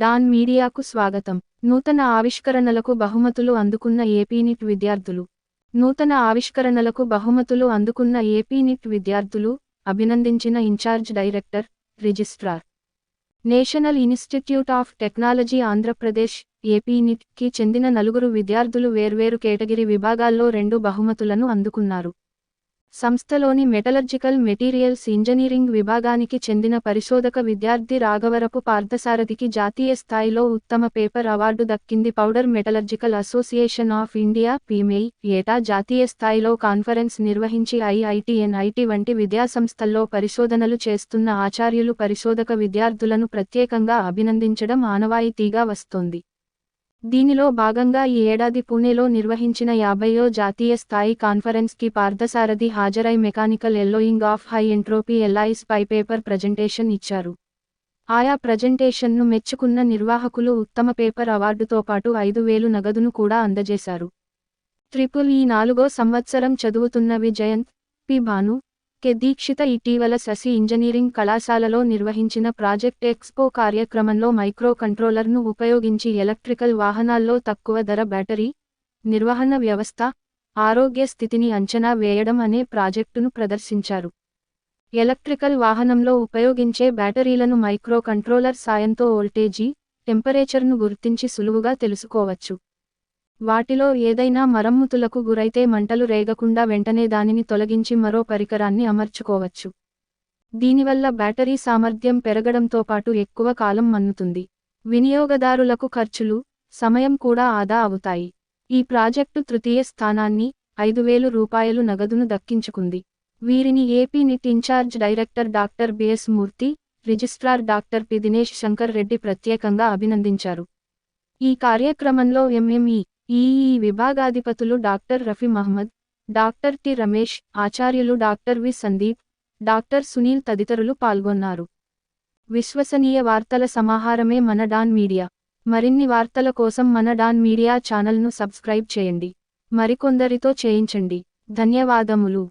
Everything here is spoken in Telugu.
డాన్ మీడియాకు స్వాగతం. నూతన ఆవిష్కరణలకు బహుమతులు అందుకున్న ఏపీనిట్ విద్యార్థులు. నూతన ఆవిష్కరణలకు బహుమతులు అందుకున్న ఏపీనిట్ విద్యార్థులు అభినందించిన incharge director registrar. National institute of technology Andhra Pradesh ఏపీనిట్కి చెందిన నలుగురు విద్యార్థులు వేర్వేరు కేటగిరీ విభాగాల్లో రెండు బహుమతులను అందుకున్నారు. సంస్థలోని మెటలర్జికల్ మెటీరియల్స్ ఇంజనీరింగ్ విభాగానికి చెందిన పరిశోధక విద్యార్థి రాఘవరపు పార్థసారథికి జాతీయ స్థాయిలో ఉత్తమ పేపర్ అవార్డు దక్కింది powder metallurgical association of India PMAI ఏటా జాతీయ స్థాయిలో కాన్ఫరెన్స్ నిర్వహించి ఐఐటి ఎన్ఐటి వంటి విద్యాసంస్థల్లో పరిశోధనలు చేస్తున్న ఆచార్యులు పరిశోధక విద్యార్థులను ప్రత్యేకంగా అభినందించడం ఆనవాయితీగా వస్తోంది. దీనిలో భాగంగా ఈ ఏడాది పూణేలో నిర్వహించిన యాభైయో జాతీయ స్థాయి కాన్ఫరెన్స్కి పార్థసారథి హాజరై mechanical alloying of high entropy alloys pi paper presentation ఇచ్చారు. ఆయా ప్రజెంటేషన్ను మెచ్చుకున్న నిర్వాహకులు ఉత్తమ పేపర్ అవార్డుతో పాటు ఐదు వేలు నగదును కూడా అందజేశారు. ట్రిపుల్ ఈ నాలుగో సంవత్సరం చదువుతున్న విజయంత్ పి. భాను కె దీక్షిత ఇటీవల శశి ఇంజనీరింగ్ కళాశాలలో నిర్వహించిన ప్రాజెక్ట్ ఎక్స్పో కార్యక్రమంలో మైక్రో కంట్రోలర్ను ఉపయోగించి ఎలక్ట్రికల్ వాహనాల్లో తక్కువ ధర బ్యాటరీ నిర్వహణ వ్యవస్థ ఆరోగ్య స్థితిని అంచనా వేయడం అనే ప్రాజెక్టును ప్రదర్శించారు. ఎలక్ట్రికల్ వాహనంలో ఉపయోగించే బ్యాటరీలను మైక్రో కంట్రోలర్ సాయంతో వోల్టేజీ టెంపరేచర్ను గుర్తించి సులువుగా తెలుసుకోవచ్చు. వాటిలో ఏదైనా మరమ్మతులకు గురైతే మంటలు రేగకుండా వెంటనే దానిని తొలగించి మరో పరికరాన్ని అమర్చుకోవచ్చు. దీనివల్ల బ్యాటరీ సామర్థ్యం పెరగడంతో పాటు ఎక్కువ కాలం మన్నుతుంది. వినియోగదారులకు ఖర్చులు సమయం కూడా ఆదా అవుతాయి. ఈ ప్రాజెక్టు తృతీయ స్థానాన్ని ఐదు వేలు రూపాయలు నగదును దక్కించుకుంది. వీరిని AP NIT in charge director doctor BS Murthy registrar doctor P. Dinesh Shankar Reddy ప్రత్యేకంగా అభినందించారు. ఈ కార్యక్రమంలో MME EE విభాగాధిపతులు doctor Rafi Mohammed doctor T Ramesh ఆచార్యులు doctor V Sandeep doctor Sunil తదితరులు పాల్గొన్నారు. విశ్వసనీయ వార్తల సమాహారమే మన డాన్ మీడియా. మరిన్ని వార్తల కోసం మన డాన్ మీడియా ఛానల్ను సబ్స్క్రైబ్ చేయండి. మరికొందరితో చేయించండి. ధన్యవాదములు.